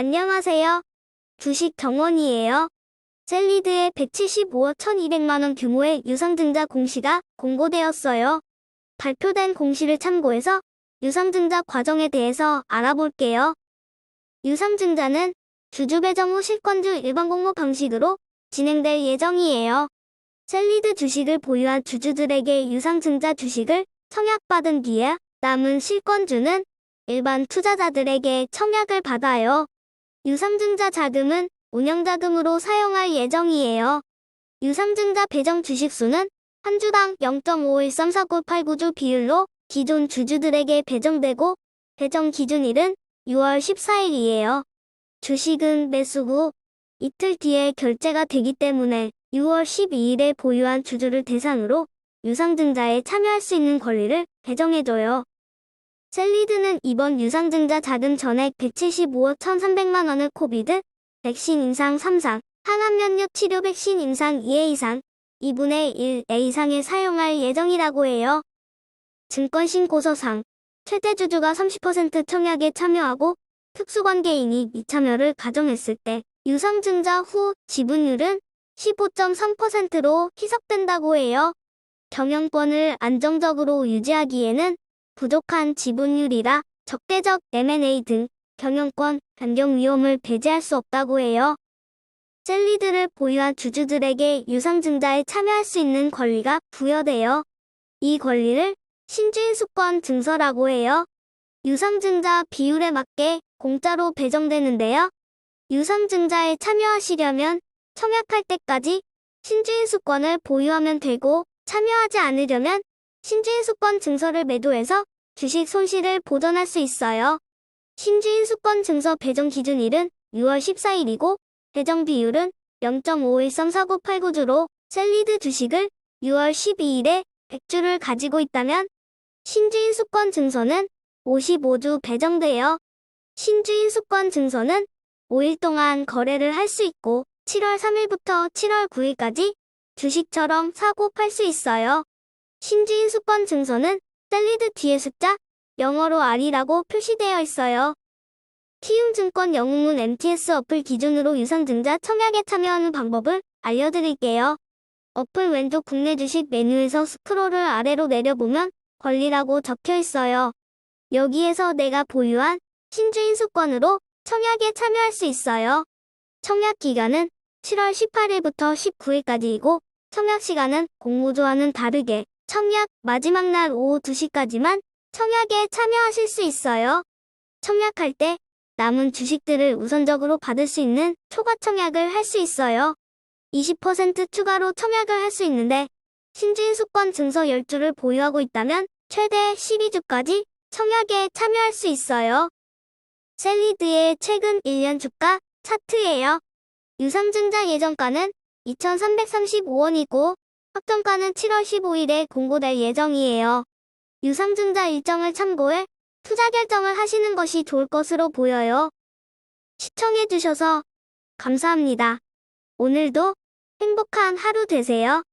안녕하세요. 주식 정원이에요. 셀리드의 175억 1200만원 규모의 유상증자 공시가 공고되었어요. 발표된 공시를 참고해서 유상증자 과정에 대해서 알아볼게요. 유상증자는 주주 배정 후 실권주 일반 공모 방식으로 진행될 예정이에요. 셀리드 주식을 보유한 주주들에게 유상증자 주식을 청약받은 뒤에 남은 실권주는 일반 투자자들에게 청약을 받아요. 유상증자 자금은 운영자금으로 사용할 예정이에요. 유상증자 배정 주식수는 한 주당 0.513498구주 비율로 기존 주주들에게 배정되고 배정 기준일은 6월 14일이에요. 주식은 매수 후 이틀 뒤에 결제가 되기 때문에 6월 12일에 보유한 주주를 대상으로 유상증자에 참여할 수 있는 권리를 배정해줘요. 셀리드는 이번 유상증자 자금 전액 175억 1,300만 원을 코비드, 백신 임상 3상, 항암 면역 치료 백신 임상 2회 이상, 2분의 1에 이상에 사용할 예정이라고 해요. 증권신고서상, 최대 주주가 30% 청약에 참여하고 특수관계인이 미참여를 가정했을 때 유상증자 후 지분율은 15.3%로 희석된다고 해요. 경영권을 안정적으로 유지하기에는 부족한 지분율이라 적대적 M&A 등 경영권 변경 위험을 배제할 수 없다고 해요. 셀리드를 보유한 주주들에게 유상증자에 참여할 수 있는 권리가 부여돼요. 이 권리를 신주인 수권 증서라고 해요. 유상증자 비율에 맞게 공짜로 배정되는데요. 유상증자에 참여하시려면 청약할 때까지 신주인 수권을 보유하면 되고 참여하지 않으려면 신주인 수권 증서를 매도해서 주식 손실을 보전할 수 있어요. 신주인 수권 증서 배정 기준 일은 6월 14일이고 배정 비율은 0.513498구주로 셀리드 주식을 6월 12일에 100주를 가지고 있다면 신주인 수권 증서는 55주 배정돼요. 신주인 수권 증서는 5일 동안 거래를 할 수 있고 7월 3일부터 7월 9일까지 주식처럼 사고 팔 수 있어요. 신주인 수권 증서는 셀리드 뒤에 숫자 영어로 R이라고 표시되어 있어요. 키움증권 영웅문 MTS 어플 기준으로 유상증자 청약에 참여하는 방법을 알려드릴게요. 어플 왼쪽 국내 주식 메뉴에서 스크롤을 아래로 내려보면 권리라고 적혀 있어요. 여기에서 내가 보유한 신주인 수권으로 청약에 참여할 수 있어요. 청약 기간은 7월 18일부터 19일까지이고 청약 시간은 공모조와는 다르게 청약 마지막 날 오후 2시까지만 청약에 참여하실 수 있어요. 청약할 때 남은 주식들을 우선적으로 받을 수 있는 초과 청약을 할 수 있어요. 20% 추가로 청약을 할 수 있는데 신주인 수권 증서 10주를 보유하고 있다면 최대 12주까지 청약에 참여할 수 있어요. 셀리드의 최근 1년 주가 차트예요. 유상증자 예정가는 2,335원이고 확정가는 7월 15일에 공고될 예정이에요. 유상증자 일정을 참고해 투자 결정을 하시는 것이 좋을 것으로 보여요. 시청해주셔서 감사합니다. 오늘도 행복한 하루 되세요.